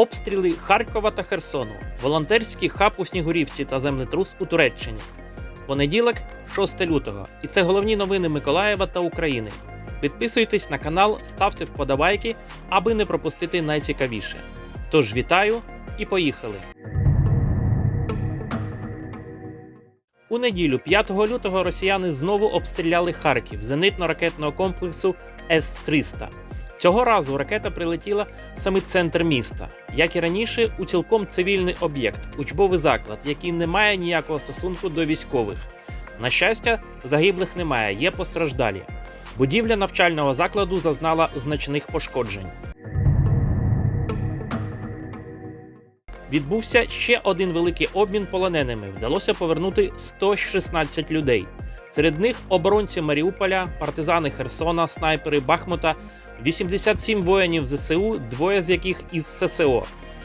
Обстріли Харкова та Херсону, волонтерський хаб у Снігурівці та землетрус у Туреччині. Понеділок, 6 лютого. І це головні новини Миколаєва та України. Підписуйтесь на канал, ставте вподобайки, аби не пропустити найцікавіше. Тож вітаю і поїхали! У неділю, 5 лютого, росіяни знову обстріляли Харків зенитно-ракетного комплексу С-300. Цього разу ракета прилетіла в самий центр міста, як і раніше, у цілком цивільний об'єкт, учбовий заклад, який не має ніякого стосунку до військових. На щастя, загиблих немає, є постраждалі. Будівля навчального закладу зазнала значних пошкоджень. Відбувся ще один великий обмін полоненими. Вдалося повернути 116 людей. Серед них оборонці Маріуполя, партизани Херсона, снайпери Бахмута, 87 воїнів ЗСУ, двоє з яких із ССО,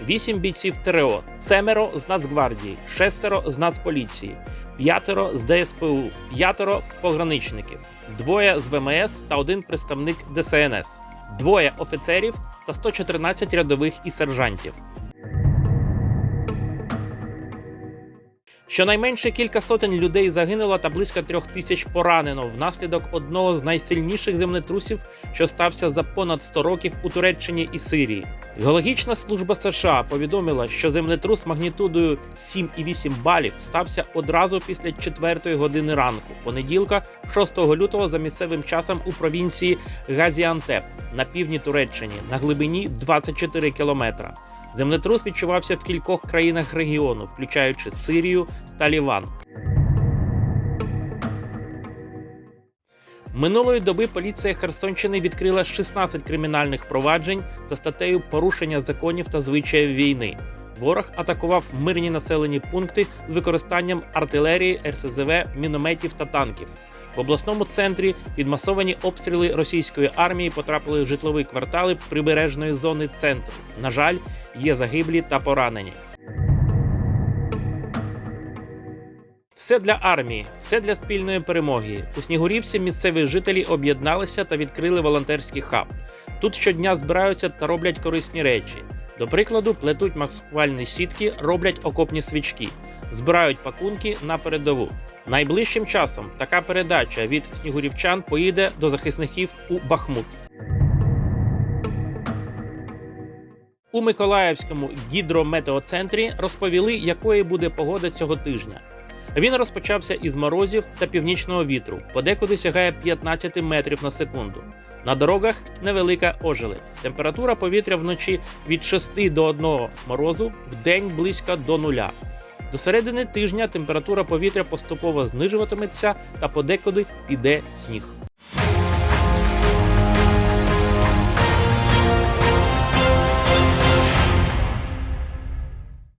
8 бійців ТРО, семеро з Нацгвардії, шестеро з Нацполіції, п'ятеро з ДСПУ, п'ятеро пограничників, двоє з ВМС та один представник ДСНС, двоє офіцерів та 114 рядових і сержантів. Щонайменше кілька сотень людей загинуло та близько трьох тисяч поранено внаслідок одного з найсильніших землетрусів, що стався за понад 100 років у Туреччині і Сирії. Геологічна служба США повідомила, що землетрус магнітудою 7,8 балів стався одразу після 4 години ранку, понеділка, 6 лютого, за місцевим часом у провінції Газіантеп на півдні Туреччині на глибині 24 кілометра. Землетрус відчувався в кількох країнах регіону, включаючи Сирію та Ліван. Минулої доби поліція Херсонщини відкрила 16 кримінальних проваджень за статтею порушення законів та звичаїв війни. Ворог атакував мирні населені пункти з використанням артилерії, РСЗВ, мінометів та танків. В обласному центрі під масовані обстріли російської армії потрапили в житлові квартали прибережної зони центру. На жаль, є загиблі та поранені. Все для армії, все для спільної перемоги. У Снігурівці місцеві жителі об'єдналися та відкрили волонтерський хаб. Тут щодня збираються та роблять корисні речі. До прикладу, плетуть маскувальні сітки, роблять окопні свічки, збирають пакунки на передову. Найближчим часом така передача від снігурівчан поїде до захисників у Бахмут. У Миколаївському гідрометеоцентрі розповіли, якою буде погода цього тижня. Він розпочався із морозів та північного вітру, подекуди сягає 15 метрів на секунду. На дорогах невелика ожеледь. Температура повітря вночі від 6 до 1 морозу, в день близько до нуля. До середини тижня температура повітря поступово знижуватиметься та подекуди піде сніг.